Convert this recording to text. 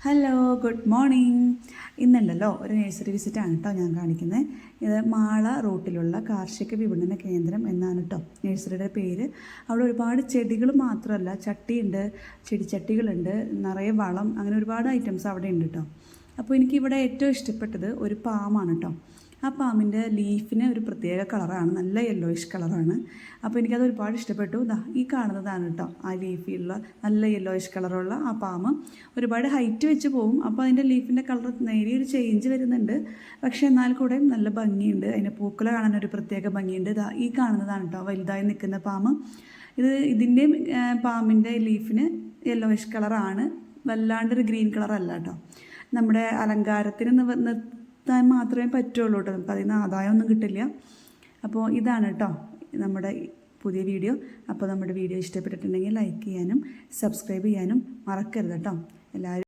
Hello good morning ഇന്നുണ്ടല്ലോ ഒരു nursery വിസിറ്റാണ് കേട്ടോ ഞാൻ കാണിക്കുന്നത് ഇത് മാള റൂട്ടിലുള്ള കാർഷിക വിപണന കേന്ദ്രം എന്നാണ് കേട്ടോ നഴ്സറിയുടെ പേര്. അവിടെ ഒരുപാട് ചെടികൾ മാത്രമല്ല ചട്ടിയുണ്ട് ചെടിച്ചട്ടികളുണ്ട് നിറയെ വളം അങ്ങനെ ഒരുപാട് ഐറ്റംസ് അവിടെ ഉണ്ട് കേട്ടോ അപ്പോൾ എനിക്കിവിടെ ഏറ്റവും ഇഷ്ടപ്പെട്ടത് ഒരു പാമാണ് കേട്ടോ ആ പാമ്പിന്റെ ലീഫിന് ഒരു പ്രത്യേക കളറാണ് നല്ല യെല്ലോയിഷ് കളറാണ്. അപ്പോൾ എനിക്കത് ഒരുപാട് ഇഷ്ടപ്പെട്ടു. ദാ ഈ കാണുന്നതാണ് കേട്ടോ ആ ലീഫിലുള്ള നല്ല യെല്ലോയിഷ് കളറുള്ള ആ പാമ്പ്. ഒരുപാട് ഹൈറ്റ് വെച്ച് പോകും അപ്പോൾ അതിന്റെ ലീഫിന്റെ കളർ നേരിയൊരു ചേഞ്ച് വരുന്നുണ്ട്. പക്ഷേ എന്നാൽ കൂടെ നല്ല ഭംഗിയുണ്ട്. അതിന്റെ പൂക്കളെ കാണാൻ ഒരു പ്രത്യേക ഭംഗിയുണ്ട്. ദാ ഈ കാണുന്നതാണ് കേട്ടോ വലുതായി നിൽക്കുന്ന പാമ്പ്. ഇത് ഇതിന്റെ പാമ്പിന്റെ ലീഫിന് യെല്ലോയിഷ് കളറാണ്. വല്ലാണ്ടൊരു ഗ്രീൻ കളറല്ല കേട്ടോ നമ്മുടെ അലങ്കാരത്തിന് നിർത്താൻ മാത്രമേ പറ്റുള്ളൂ കേട്ടോ. നമുക്ക് അതിൽ നിന്ന് ആദായമൊന്നും കിട്ടില്ല. അപ്പോൾ ഇതാണ് കേട്ടോ നമ്മുടെ പുതിയ വീഡിയോ. അപ്പോൾ നമ്മുടെ വീഡിയോ ഇഷ്ടപ്പെട്ടിട്ടുണ്ടെങ്കിൽ ലൈക്ക് ചെയ്യാനും സബ്സ്ക്രൈബ് ചെയ്യാനും മറക്കരുത് കേട്ടോ. എല്ലാവരും